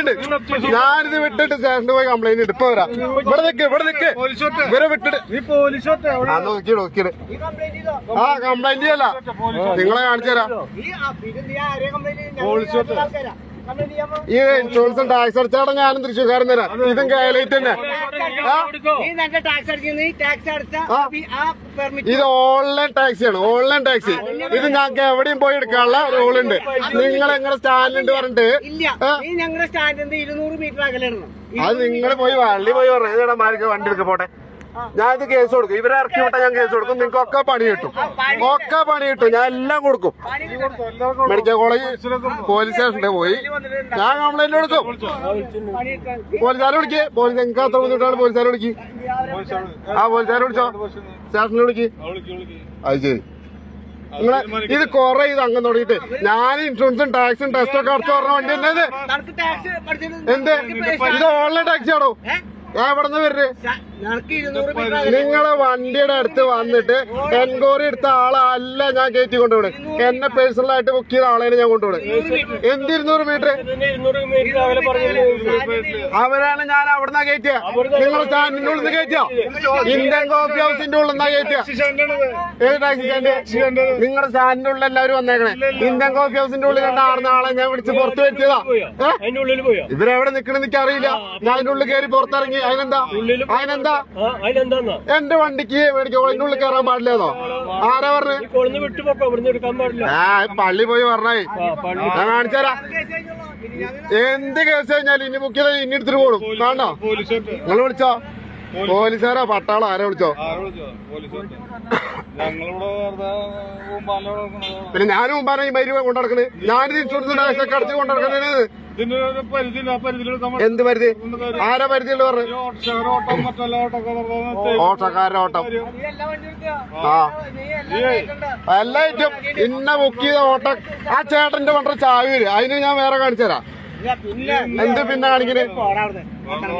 ഉണ്ട് ഞാനിത് വിട്ടിട്ട് സ്റ്റേഷനിൽ പോയി കംപ്ലൈന്റ് ഇട്ട്. ഇപ്പൊ വരാം. ഇവിടെ നിൽക്ക് ഇവിടെ നിക്ക്. ഇവരെ വിട്ടിട്ട്. ആ നോക്കി നോക്കിയത് ആ കംപ്ലൈന്റ് ചെയ്യല്ല. നിങ്ങളെ കാണിച്ചു തരാം. ഈ ഇൻഷുറൻസും ടാക്സ് അടിച്ചാടെ ഞാനും തൃശ്ശൂർക്കാരൻ തരാം. ഇതും കേരളയിട്ട് തന്നെ ആ ടാക്സ് അടിക്കുന്ന ടാക്സ് അടച്ച ആ. ആ പെർമിറ്റ് ഇത് ഓൺലൈൻ ടാക്സി ആണ്. ഓൺലൈൻ ടാക്സി ഇത് ഞങ്ങൾക്ക് എവിടെയും പോയി എടുക്കാനുള്ള റൂൾ ഉണ്ട്. നിങ്ങൾ എങ്ങനെ സ്റ്റാൻഡുണ്ട് പറഞ്ഞിട്ട്? ഇല്ല. നീ ഞങ്ങളുടെ സ്റ്റാൻഡിൽ നിന്ന് ഇരുന്നൂറ് മീറ്റർ അകലെയാണ് അത് നിങ്ങൾ പോയി വള്ളി പോയി പറഞ്ഞു. ഇതേടാ മാർക്ക് വണ്ടി എടുക്ക പോട്ടെ. ഞാൻ ഇത് കേസ് കൊടുക്കും. ഇവരെ ഇറക്കി വിട്ടാൽ ഞാൻ കേസ് കൊടുക്കും. നിങ്ങൾക്ക് ഒക്കെ പണി കിട്ടും. ഒക്കെ പണി കിട്ടും. ഞാൻ എല്ലാം കൊടുക്കും. മെഡിക്കൽ കോളേജ് പോലീസ് സ്റ്റേഷനിൽ പോയി. ഞാൻ കംപ്ലൈന്റ് കൊടുക്കും പോലീസുകാരെ വിളിക്ക്. പോലീസ് നിങ്ങൾക്ക് അത്ര ബുദ്ധിമുട്ടാണ് പോലീസുകാരെ വിളിക്ക്. ആ പോലീസുകാരെ വിളിച്ചോ. സ്റ്റേഷനിൽ വിളിക്ക്. അത് ശരി. നിങ്ങളെ ഇത് കൊറേ ഇത് അങ്ങ് തുടങ്ങിട്ട് ഞാൻ ഇൻഷുറൻസും ടാക്സും ടെസ്റ്റും ഒക്കെ അടച്ചു പറഞ്ഞ വണ്ടി ടാക്സ് എന്ത്? ഇത് ഓൺലൈൻ ടാക്സി ആണോ? ഞാൻ എവിടെ നിന്ന് വരുന്നത് നിങ്ങളെ വണ്ടിയുടെ അടുത്ത് വന്നിട്ട് എൻക്വയറി എടുത്ത ആളല്ല ഞാൻ കയറ്റി കൊണ്ടുപോണേ എന്നെ പേഴ്സണൽ ആയിട്ട് ബുക്ക് ചെയ്ത ആളെ ഞാൻ കൊണ്ടുപോണേ എന്ത് ഇരുന്നൂറ് മീറ്റർ? അവരാണ് ഞാൻ അവിടുന്ന് കയറ്റിയ. നിങ്ങൾ സ്റ്റാൻഡിന്റെ ഉള്ളിൽ നിന്ന് കയറ്റിയോ? ഇന്ത്യൻ കോഫി ഹൗസിന്റെ ഉള്ളിൽ നിന്നാ കയറ്റിയ. ഏത് ടാക്സി സ്റ്റാൻഡ് നിങ്ങളുടെ സ്റ്റാൻഡിന്റെ ഉള്ളിൽ എല്ലാവരും വന്നേക്കണേ. ഇന്ത്യൻ കോഫി ഹൗസിന്റെ ഉള്ളിൽ കണ്ട ആറുന്ന ആളെ ഞാൻ വിളിച്ച് പുറത്ത് വരുത്തിയതാ. അതിന്റെ ഉള്ളിൽ പോയോ? ഇവരെവിടെ നിക്കണെന്ന് എനിക്ക് അറിയില്ല ഞാൻ അതിന്റെ ഉള്ളിൽ കയറി പുറത്തിറങ്ങി. അതിനെന്താ? അതിനെന്താ? എന്റെ വണ്ടിക്ക് മേടിക്കോ അതിന്റെ ഉള്ളിൽ കയറാൻ പാടില്ലേതോ? ആരാ പറഞ്ഞു? ആ പള്ളി പോയി പറഞ്ഞേ ഞാൻ കാണിച്ചാരാ എന്ത് കേസ് കഴിഞ്ഞാലും ഇനി ബുക്ക് ചെയ്താൽ ഇനി എടുത്തിട്ട് പോടും. വേണ്ടോ. പോലീസോട്ടെ നിങ്ങൾ വിളിച്ചോ? പോലീസുകാരോ പട്ടാളോ ആരെ വിളിച്ചോ? പിന്നെ ഞാനും മുമ്പാണ് ഈ മരുവ കൊണ്ടിടക്കണ് ഞാനിത് ഇൻഷുറൻസ് ടാക്സ് ഒക്കെ അടച്ച് എന്ത് പരിധി? ആരാ പരിധിയുള്ള പറഞ്ഞു? ഓട്ടക്കാരുടെ ഓട്ടം ആ. എല്ലാ ഐറ്റം ഇന്ന ബുക്ക് ചെയ്ത ഓട്ട. ആ ചേട്ടന്റെ പണ്ട ചാവൂര് അതിന് ഞാൻ വേറെ കാണിച്ചു തരാം. എന്ത് പിന്നെ കാണിക്കണേ.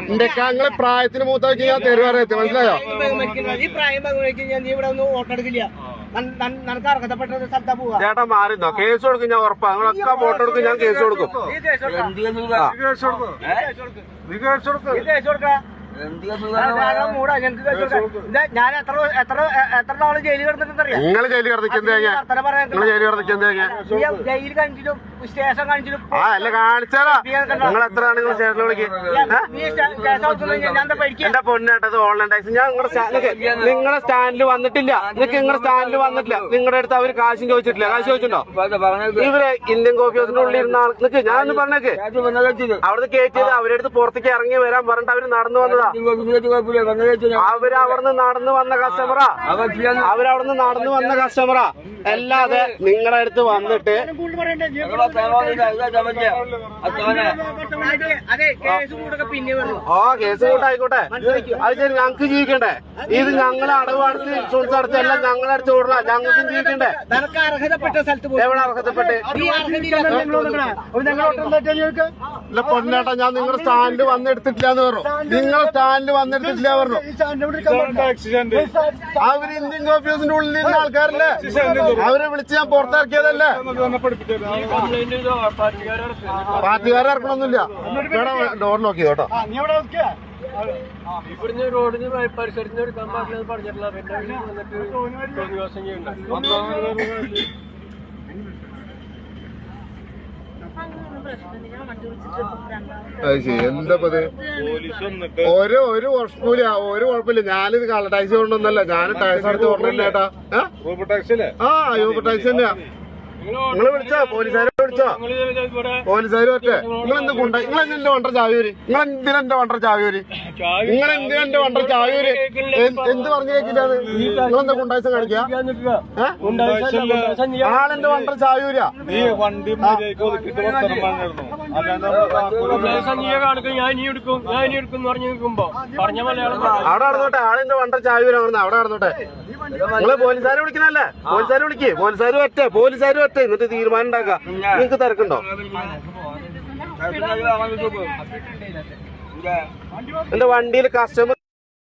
എന്റെ ഞങ്ങൾ പ്രായത്തിന് മൂത്താക്കി ഞാൻ തെരുവാറെത്തി മനസ്സിലായോ? ഈ പ്രായം ഞാൻ നീ ഇവിടെ ഒന്നും ഓട്ടം ചേട്ടാ മാറി കേസ് കൊടുക്കും ഞാൻ ഉറപ്പാ. നിങ്ങളൊക്കെ ഫോട്ടോ എടുക്കും ഞാൻ കേസ് കൊടുക്കും. നീ കേസ് കൊടുക്കാം. ആ. കേസ് കൊടുക്കും. നീ കേസ് കൊടുക്കും. നീ കേസ് കൊടുക്കാം. ഞാൻ മൂടാ, ഞങ്ങക്ക് കേസ് കൊടുക്കാം. ഞാൻ എത്ര എത്ര എത്ര നാൾ ജയിലിൽ കിടന്നിട്ടുണ്ടറിയാം നിങ്ങൾ ജയിലിൽ കിടന്നിക്കുന്ന തേങ്ങ വർത്തനം നിങ്ങൾ ജയിലിൽ കിടന്നിക്കുന്ന തേങ്ങ നീ ജയിൽ കാണിച്ചിട്ടും സ്റ്റേഷൻ ആ അല്ല കാണിച്ചാലോ? നിങ്ങൾ എത്ര ആണ് നിങ്ങൾ സ്റ്റേഷനിൽ വിളിക്കുക എന്റെ പൊന്നേട്ടത് ഓൺലൈൻ ടാക്സ് ഞാൻ നിങ്ങളുടെ സ്റ്റാൻഡിൽ നിങ്ങളുടെ സ്റ്റാൻഡിൽ വന്നിട്ടില്ല. നിങ്ങൾക്ക് നിങ്ങളുടെ സ്റ്റാൻഡിൽ വന്നിട്ടില്ല. നിങ്ങളുടെ അടുത്ത് അവർ കാശും ചോദിച്ചിട്ടില്ല. കാശ് ചോദിച്ചിട്ടുണ്ടോ? ഇവർ ഇന്ത്യൻ കോഫി ഹൗസിന്റെ ഉള്ളിൽ ഇരുന്ന ആൾക്ക് നിക്ക് ഞാൻ ഒന്ന് പറഞ്ഞേക്ക്. അവിടുന്ന് കയറ്റിയത് അവരുടെ അടുത്ത് പുറത്തേക്ക് ഇറങ്ങി വരാൻ പറഞ്ഞിട്ട് അവർ നടന്നു വന്നതാ. അവർ അവിടുന്ന് നടന്നു വന്ന കസ്റ്റമറാ അവരവിടുന്ന് നടന്നു വന്ന കസ്റ്റമറാ അല്ലാതെ നിങ്ങളുടെ അടുത്ത് വന്നിട്ട് കേസ് കൂട്ടായിക്കോട്ടെ. അത് ശരി ഞങ്ങക്ക് ജീവിക്കണ്ടേ? ഇത് ഞങ്ങളെ അടവ് അടച്ച് ഇൻഷുറൻസ് അടച്ചല്ല ഞങ്ങളെ അടിച്ചു വിടണ ഞങ്ങൾക്കും ജീവിക്കണ്ടേ? എവിടെ അർഹതപ്പെട്ട്? അർഹതയില്ലാത്ത പൊന്നേട്ടാ ഞാൻ നിങ്ങളുടെ സ്റ്റാൻഡ് വന്നെടുത്തിട്ടില്ല എന്ന് പറഞ്ഞു. നിങ്ങൾ സ്റ്റാൻഡ് വന്നെടുത്തിട്ടില്ല. പറഞ്ഞു. അവർ ഇന്ത്യൻ ഓഫീസിന്റെ ഉള്ളിൽ ഇരുന്ന ആൾക്കാരല്ലേ? അവരെ വിളിച്ച് ഞാൻ പുറത്തിറക്കിയതല്ലേ? ചെയ്തോ? പാർട്ടിക്കാരെ ഇറക്കണമൊന്നുമില്ല. ഡോർ നോക്കി കേട്ടോ ഇവിടുന്ന് റോഡിന് പരിസരത്തിന് ഒരു പാടില്ലെന്ന് പറഞ്ഞിട്ടില്ല. പിന്നെ വന്നിട്ട് ദിവസം ചെയ്യണ്ട അത് ശരി. എന്താ ഇത് പോലീസ് വന്നിട്ട് ഒരു ഒരു കുഴപ്പമില്ല. ഒരു കുഴപ്പമില്ല. ഞാനിത് കള ടാക്സി കൊണ്ടൊന്നല്ല ഞാൻ ടാക്സി അടച്ച് കൊണ്ടല്ലേ ചേട്ടാ ആ യൂബർ ടാക്സി തന്നെയാ നിങ്ങൾ വിളിച്ചോ? പോലീസുകാരെ വിളിച്ചോ? പോലീസുകാര് പോലീസുകാർ പറ്റേ നിങ്ങൾ എന്ത് കൊണ്ട നിങ്ങൾ എന്തിന്റെ വണ്ടർ ചാവിയൂര്? നിങ്ങൾ എന്തിനാ എന്റെ വണ്ടർ ചാവിയൂര്? ചാവി നിങ്ങൾ എന്തിനാ എന്റെ വണ്ടർ ചാവിയൂര്? എന്ത് പറഞ്ഞു കേൾക്കില്ല നിങ്ങൾ എന്താ കുണ്ടാഴ്ച കാണിക്കാ? ആളെന്റെ വണ്ടർ ചാവിയൂരാ? വണ്ടി ഞാൻ ഇനി എടുക്കും. ഞാൻ ഇനി എടുക്കും എന്ന് പറഞ്ഞു നിൽക്കുമ്പോ പറഞ്ഞ മലയാളം. അവിടെ നടന്നോട്ടെ. ആളെന്റെ വണ്ടർ ചാവിയൂരാ അവിടെ നടന്നോട്ടെ. നിങ്ങൾ പോലീസുകാരെ വിളിക്കണല്ലേ പോലീസുകാരെ വിളിക്കേ. പോലീസുകാർ ഒറ്റ പോലീസുകാർ ഒറ്റ. എന്നിട്ട് തീരുമാനം ഉണ്ടാക്കാം നിങ്ങൾക്ക് തിരക്കുണ്ടോ? എന്റെ വണ്ടിയിൽ കസ്റ്റമർ